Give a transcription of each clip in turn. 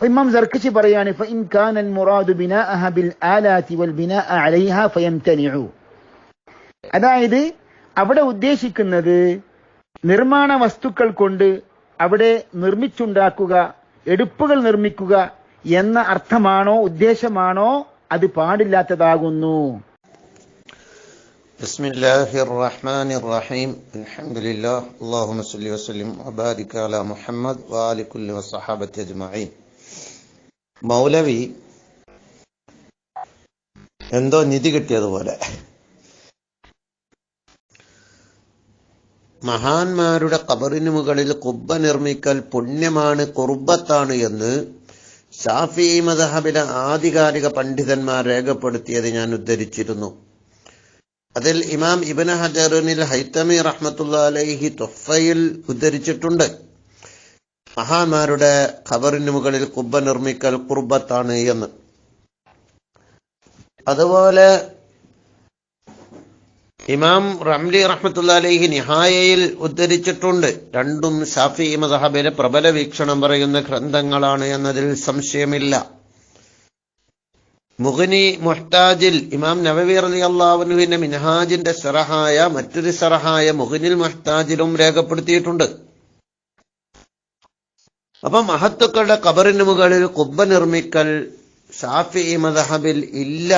ഇമാം സർക്കിച്ച് പറയാണ് അതായത് അവിടെ ഉദ്ദേശിക്കുന്നത് നിർമ്മാണ വസ്തുക്കൾ കൊണ്ട് അവിടെ നിർമ്മിച്ചുണ്ടാക്കുക എടുപ്പുകൾ നിർമ്മിക്കുക എന്ന അർത്ഥമാണോ ഉദ്ദേശമാണോ അത് പാടില്ലാത്തതാകുന്നു. بسم الله الرحمن الرحيم الحمد لله اللهم صل وسلم وبارك على محمد وآل كل والصحابة أجمعين മൗലവി എന്തോ നിധി കിട്ടിയതുപോലെ മഹാന്മാരുടെ കബറിന് മുകളിൽ കുബ്ബ നിർമ്മിക്കൽ പുണ്യമാണ് കുർബത്താണ് എന്ന് ഷാഫി മദഹബിലെ ആധികാരിക പണ്ഡിതന്മാർ രേഖപ്പെടുത്തിയത് ഞാൻ ഉദ്ധരിച്ചിരുന്നു അതിൽ ഇമാം ഇബൻ ഹജറുനിൽ ഹൈത്തമി റഹ്മത്തുള്ള അലൈഹി തൊഫയിൽ ഉദ്ധരിച്ചിട്ടുണ്ട്. മഹാന്മാരുടെ ഖബറിന് മുകളിൽ കുബ്ബ നിർമ്മിക്കൽ കുർബത്താണ് എന്ന്. അതുപോലെ ഇമാം റംലി റഹ്മത്തുള്ള അലൈഹി നിഹായയിൽ ഉദ്ധരിച്ചിട്ടുണ്ട്. രണ്ടും ഷാഫി മദഹബിലെ പ്രബല വീക്ഷണം പറയുന്ന ഗ്രന്ഥങ്ങളാണ് എന്നതിൽ സംശയമില്ല. മുഗനി മുഹ്താജിൽ ഇമാം നവവി അലി അള്ളാഹുവിന്റെ മിനഹാജിന്റെ സറഹായ മറ്റൊരു സറഹായ മുഹനിൽ മുഹ്താജിലും രേഖപ്പെടുത്തിയിട്ടുണ്ട്. അപ്പൊ മഹത്തുക്കളുടെ കബറിന് മുകളിൽ കുബ്ബ നിർമ്മിക്കൽ ഷാഫി മദഹബിൽ ഇല്ല.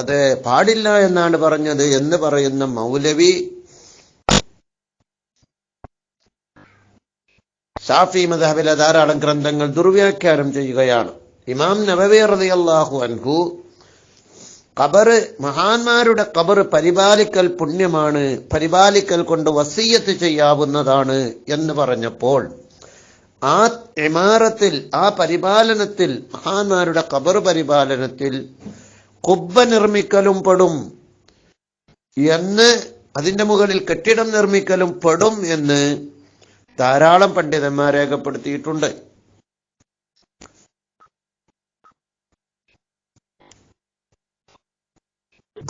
അത് പാടില്ല എന്നാണ് പറഞ്ഞത് എന്ന് പറയുന്ന മൗലവി ഷാഫി മദഹബിലെ ധാരാളം ഗ്രന്ഥങ്ങൾ ദുർവ്യാഖ്യാനം ചെയ്യുകയാണ്. ഇമാം നബവി റളിയല്ലാഹു അൻഹു കബറ് മഹാന്മാരുടെ കബറ് പരിപാലിക്കൽ പുണ്യമാണ് പരിപാലിക്കൽ കൊണ്ട് വസീയത്ത് ചെയ്യാവുന്നതാണ് എന്ന് പറഞ്ഞപ്പോൾ ആ ഇമാറത്തിൽ ആ പരിപാലനത്തിൽ മഹാന്മാരുടെ കബർ പരിപാലനത്തിൽ കുബ്ബ നിർമ്മിക്കലും പെടും എന്ന് അതിന്റെ മുകളിൽ കെട്ടിടം നിർമ്മിക്കലും പെടും എന്ന് ധാരാളം പണ്ഡിതന്മാർ രേഖപ്പെടുത്തിയിട്ടുണ്ട്.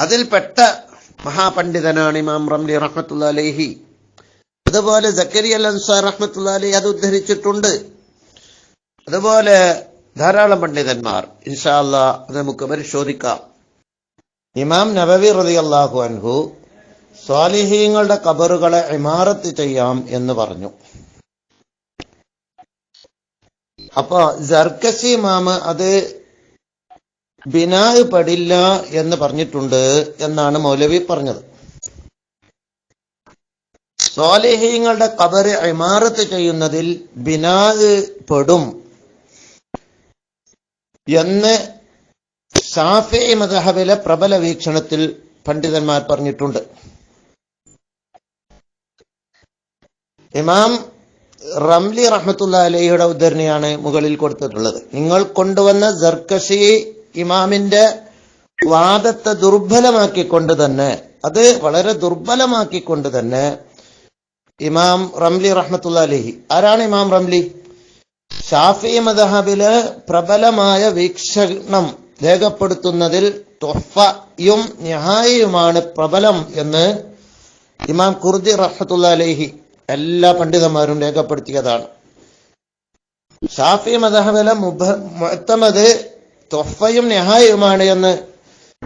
അതിൽപ്പെട്ട മഹാപണ്ഡിതനാണ് ഇമാം റംലി റഹ്മത്തുള്ള അലൈഹി. അതുപോലെ ജക്കരി അൽ അൻസാർ റഹ്മത്തുള്ള അലൈഹി അത് ഉദ്ധരിച്ചിട്ടുണ്ട്. അതുപോലെ ധാരാളം പണ്ഡിതന്മാർ. ഇൻഷാല്ല അത് നമുക്ക് പരിശോധിക്കാം. ഇമാം നബവി റതി അള്ളാഹു അൻഹു സ്വാലിഹീങ്ങളുടെ കബറുകളെ ഇമാറത്ത് ചെയ്യാം എന്ന് പറഞ്ഞു. അപ്പൊ ജർക്കസി മാമ് അത് ബിനായ് പടില്ല എന്ന് പറഞ്ഞിട്ടുണ്ട് എന്നാണ് മൗലവി പറഞ്ഞത്. സ്വാലേഹ്യങ്ങളുടെ കബറ് ഇമാറത്ത് ചെയ്യുന്നതിൽ ബിനാ പെടും എന്ന് ഷാഫി മദഹബിലെ പ്രബല വീക്ഷണത്തിൽ പണ്ഡിതന്മാർ പറഞ്ഞിട്ടുണ്ട്. ഇമാം റംലി റഹ്മത്തുള്ള അലഹിയുടെ ഉദ്ധരണിയാണ് മുകളിൽ കൊടുത്തിട്ടുള്ളത്. നിങ്ങൾ കൊണ്ടുവന്ന ജർക്കഷി ഇമാമിന്റെ വാദത്തെ ദുർബലമാക്കിക്കൊണ്ട് തന്നെ അത് വളരെ ദുർബലമാക്കിക്കൊണ്ട് തന്നെ ഇമാം റംലി റഹ്മത്തുള്ള അലിഹി. ആരാണ് ഇമാം റംലി? ഷാഫി മദഹബിൽ പ്രബലമായ വീക്ഷണം രേഖപ്പെടുത്തുന്നതിൽ തൊഫയും ന്യായയുമാണ് പ്രബലം എന്ന് ഇമാം കുർദി റഹ്മത്തുള്ള എല്ലാ പണ്ഡിതന്മാരും രേഖപ്പെടുത്തിയതാണ്. ഷാഫി മദഹബിലെ മുത്തമത് തൊഫയും നെഹായുമാണ് എന്ന്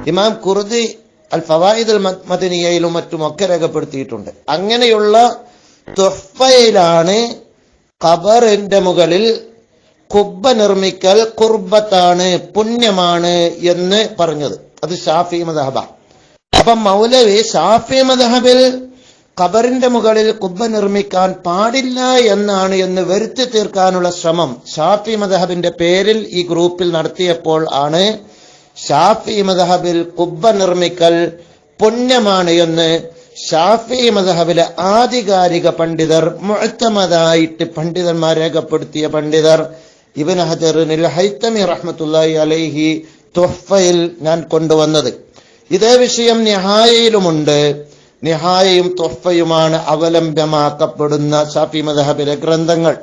ഇമാം കുർദി അൽ ഫവായിദുൽ മദനിയയിലും മറ്റുമൊക്കെ രേഖപ്പെടുത്തിയിട്ടുണ്ട്. അങ്ങനെയുള്ള തൊഫയിലാണ് ഖബറിന്റെ മുകളിൽ കുബ്ബ നിർമ്മിക്കൽ കുർബത്താണ് പുണ്യമാണ് എന്ന് പറഞ്ഞത്. അത് ഷാഫി മദഹബ. അപ്പൊ മൗലവി ഷാഫി മദഹബിൽ ഖബറിന്റെ മുകളിൽ കുബ്ബ നിർമ്മിക്കാൻ പാടില്ല എന്നാണ് എന്ന് വരുത്തി തീർക്കാനുള്ള ശ്രമം ഷാഫി മദഹബിന്റെ പേരിൽ ഈ ഗ്രൂപ്പിൽ നടത്തിയപ്പോൾ ആണ് ഷാഫി മദഹബിൽ കുബ്ബ നിർമ്മിക്കൽ പുണ്യമാണ് എന്ന് ഷാഫി മദഹബിലെ ആധികാരിക പണ്ഡിതർ മുഴത്തമതായിട്ട് പണ്ഡിതന്മാർ രേഖപ്പെടുത്തിയ പണ്ഡിതർ ഇബൻ ഹജറിനിൽ ഹൈത്തമി റഹ്മത്തുല്ലായി അലൈഹി തൊഫയിൽ ഞാൻ കൊണ്ടുവന്നത്. ഇതേ വിഷയം നിഹായയിലുമുണ്ട്. നിഹായയും തൊഫയുമാണ് അവലംബമാക്കപ്പെടുന്ന ഷാഫി മദഹബിലെ ഗ്രന്ഥങ്ങൾ.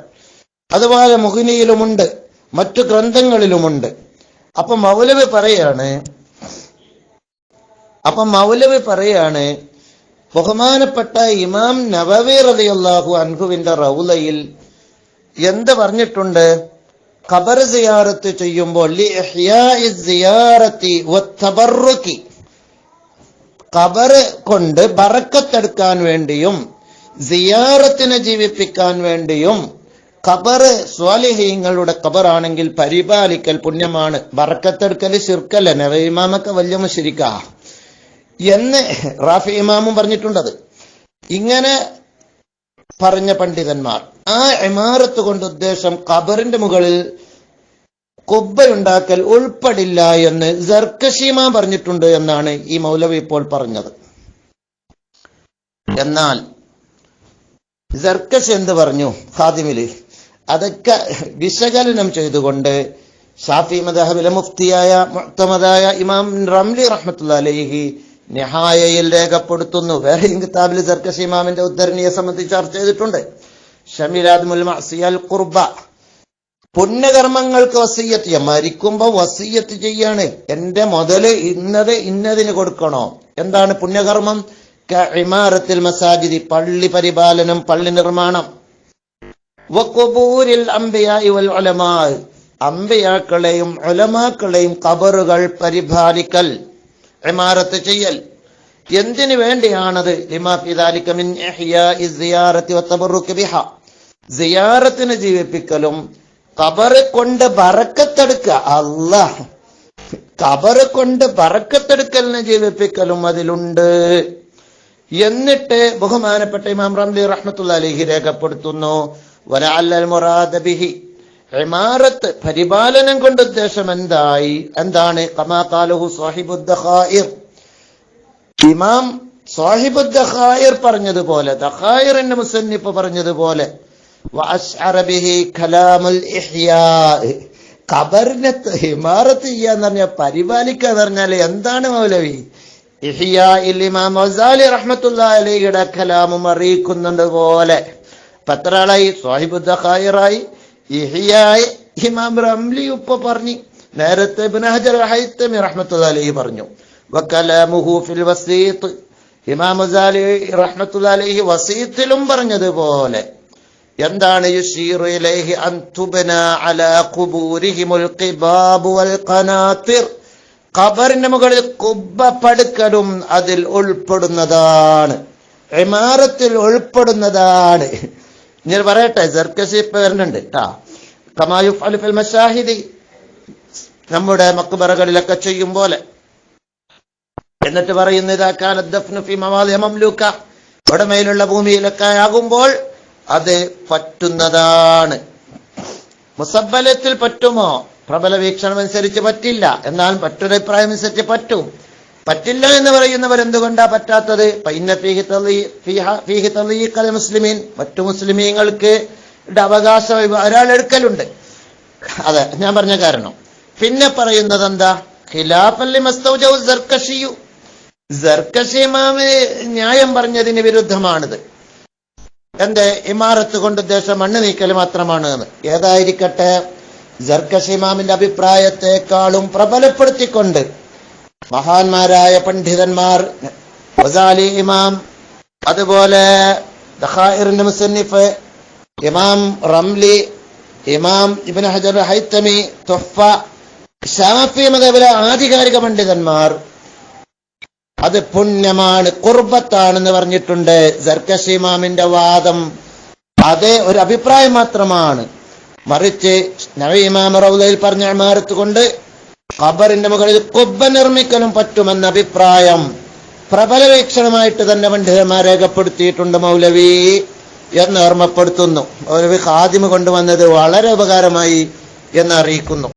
അതുപോലെ മുഹിനിയിലുമുണ്ട് മറ്റു ഗ്രന്ഥങ്ങളിലുമുണ്ട്. അപ്പൊ മൗലവി പറയാണ് അപ്പൊ മൗലവി പറയാണ് ബഹുമാനപ്പെട്ട ഇമാം നവവി റളിയല്ലാഹു അൻഹുവിന്റെ റൗലയിൽ എന്ത് പറഞ്ഞിട്ടുണ്ട്? ഖബർ സിയാറത്ത് ചെയ്യുമ്പോൾ സിയാറത്തി കൊണ്ട് ബറക്കത്തെടുക്കാൻ വേണ്ടിയും സിയാറത്തിനെ ജീവിപ്പിക്കാൻ വേണ്ടിയും കബറ് സ്വാലിഹീങ്ങളുടെ കബറാണെങ്കിൽ പരിപാലിക്കൽ പുണ്യമാണ്. ബറക്കത്തെടുക്കൽ ശിർക്കല്ല? നവയിമാമൊക്കെ വലിയ മുശിരിക്ക എന്ന് റാഫി ഇമാമും പറഞ്ഞിട്ടുണ്ടത് ഇങ്ങനെ പറഞ്ഞ പണ്ഡിതന്മാർ. ആ ഇമാറത്ത് കൊണ്ട് ഉദ്ദേശം കബറിന്റെ മുകളിൽ കുബ്ബയുണ്ടാക്കൽ ഉൾപ്പെടില്ല എന്ന് ജർക്കശീമ പറഞ്ഞിട്ടുണ്ട് എന്നാണ് ഈ മൗലവി ഇപ്പോൾ പറഞ്ഞത്. എന്നാൽ ജർക്കശ് എന്ത് പറഞ്ഞു ഖാദിമിൽ അതൊക്കെ വിശകലനം ചെയ്തുകൊണ്ട് ഷാഫി മദഹബിലെ മുഫ്തിയായ മുക്തമതായ ഇമാം റംലി റഹ്മത്തുള്ള അലൈഹി നിഹായയിൽ രേഖപ്പെടുത്തുന്നു. വേറെ കിതാബിൽ സർക്കസ് ഇമാമിന്റെ ഉദ്ധരണിയെ സംബന്ധിച്ച് ചർച്ച ചെയ്തിട്ടുണ്ട്. ഷമിരാദ് മുൽ മഅസിയൽ ഖുർബ. പുണ്യകർമ്മങ്ങൾക്ക് വസീയത്ത്. ചെയ്യാം മരിക്കുമ്പോ വസീയത്ത് ചെയ്യാണ്. എന്റെ മുതൽ ഇന്നത് ഇന്നതിന് കൊടുക്കണോ? എന്താണ് പുണ്യകർമ്മം? ഇമാരത്തിൽ മസാജിദി പള്ളി പരിപാലനം പള്ളി നിർമ്മാണം. അമ്പയാക്കളെയും ഒലമാക്കളെയും ഉലമാ. അംബിയാക്കളെയും ഉലമാക്കളെയും കബറുകൾ പരിപാലിക്കൽ ഇമാരത്ത് ചെയ്യൽ. എന്തിനു വേണ്ടിയാണത്? ലിമാ ഫി ദാലിക മിൻ ഇഹ്യാഇ സിയാറത്തി വതബറുക് ബിഹ. സിയാറത്തിനെ ജീവിപ്പിക്കലും കബറ് കൊണ്ട് പറക്കത്തെടുക്ക അല്ല കബറ് കൊണ്ട് പറക്കത്തെടുക്കലിനെ ജീവിപ്പിക്കലും അതിലുണ്ട്. എന്നിട്ട് ബഹുമാനപ്പെട്ട ഇമാം റംലി റഹ്മത്തുള്ള അലിഹി രേഖപ്പെടുത്തുന്നു. ബിഹി. ഇമാറത്ത് പരിപാലനം കൊണ്ട് ഉദ്ദേശം എന്തായി? എന്താണ്? കമാ കാലഹു സാഹിബുദ്ദഖായിർ. ഇമാം സാഹിബുദ്ദായിർ പറഞ്ഞതുപോലെ ദഹായിറിന്റെ മുസന്നിപ്പ് പറഞ്ഞതുപോലെ വഅശ്അറ ബിഹി കലാമുൽ ഇഹ്യാ. ഖബറിനെ ഇമാറത്ത് ചെയ്യാന്ന് പറഞ്ഞാൽ പരിപാലിക്കുക എന്ന് പറഞ്ഞാൽ എന്താണ് മൗലവി? റഹ്മത്തുള്ളാഹി അലിയുടെ കലാമും അറിയിക്കുന്നുണ്ട് പോലെ. പത്രാളായി സാഹിബുദ്ദ ഖായിറായി. ഇഹിയായി ഇമാം റംലി ഉപ്പ പറഞ്ഞു. നേരത്തെ ഇബ്നു ഹജർ ഹൈത്തമി റഹ്മത്തുള്ള അലൈഹി പറഞ്ഞു. വക്കലാമുഹു ഫിൽ വസീത്ത്. ഇമാം മൊസാലി റഹ്മത്തുള്ള അലൈഹി വസീത്തിലും പറഞ്ഞതുപോലെ എന്താണ് കബറിന്റെ മുകളിൽ കുബ്ബ പടുക്കലും അതിൽ ഉൾപ്പെടുന്നതാണ്. ഇമാരത്തിൽ ഉൾപ്പെടുന്നതാണ്. ഞാൻ പറയട്ടെ സർക്കസി ഇപ്പൊ വരുന്നുണ്ട് കേട്ടാ കമായുഫ് അലിഫൽ മഷാഹിദി നമ്മുടെ മക്ബറകളിലൊക്കെ ചെയ്യും പോലെ. എന്നിട്ട് പറയുന്നത് മംലൂക്ക. ഉടമയിലുള്ള ഭൂമിയിലൊക്കെ ആകുമ്പോൾ അത് പറ്റുന്നതാണ്. മുസബലത്തിൽ പറ്റുമോ? പ്രബല വീക്ഷണം അനുസരിച്ച് പറ്റില്ല. എന്നാൽ മറ്റൊരഭിപ്രായം അനുസരിച്ച് പറ്റും. പറ്റില്ല എന്ന് പറയുന്നവർ എന്തുകൊണ്ടാ പറ്റാത്തത്? മുസ്ലിമീൻ. മറ്റു മുസ്ലിമീങ്ങൾക്ക് അവകാശ ഒരാൾ എടുക്കലുണ്ട്. അതെ ഞാൻ പറഞ്ഞ കാരണം. പിന്നെ പറയുന്നത് എന്താ? ഖിലാഫല്ലി മസ്തൗജു സർക്കഷിയു സർക്കഷി മാമ ന്യായം പറഞ്ഞതിന് വിരുദ്ധമാണിത്. എന്റെ ഇമാറത്ത് കൊണ്ട് ഉദ്ദേശം മണ്ണ് നീക്കൽ മാത്രമാണ് ഏതായിരിക്കട്ടെ? ജർക്കഷ് ഇമാമിന്റെ അഭിപ്രായത്തെക്കാളും പ്രബലപ്പെടുത്തിക്കൊണ്ട് മഹാന്മാരായ പണ്ഡിതന്മാർ വസാലി ഇമാം അതുപോലെ മുസന്നിഫ് ഇമാം റംലി ഇമാം ഇബിൻ ഹജർ ഹൈത്തമി തൊഫ ഷാഫി മതേപോലെ ആധികാരിക പണ്ഡിതന്മാർ അത് പുണ്യമാണ് കുർബത്താണെന്ന് പറഞ്ഞിട്ടുണ്ട് സർക്കശിമാമിന്റെ വാദം. അതേ ഒരു അഭിപ്രായം മാത്രമാണ്. മറിച്ച് നവി ഇമാം റൗലയിൽ പറഞ്ഞ ഇമാരത്ത് കൊണ്ട് ഖബറിന്റെ മുകളിൽ കുബ്ബ നിർമ്മിക്കലും പറ്റുമെന്ന അഭിപ്രായം പ്രബല വീക്ഷണമായിട്ട് തന്നെ പണ്ഡിതന്മാർ രേഖപ്പെടുത്തിയിട്ടുണ്ട് മൗലവി എന്ന് ഓർമ്മപ്പെടുത്തുന്നു. മൗലവി ഖാദിമ കൊണ്ടുവന്നത് വളരെ ഉപകാരമായി എന്ന് അറിയിക്കുന്നു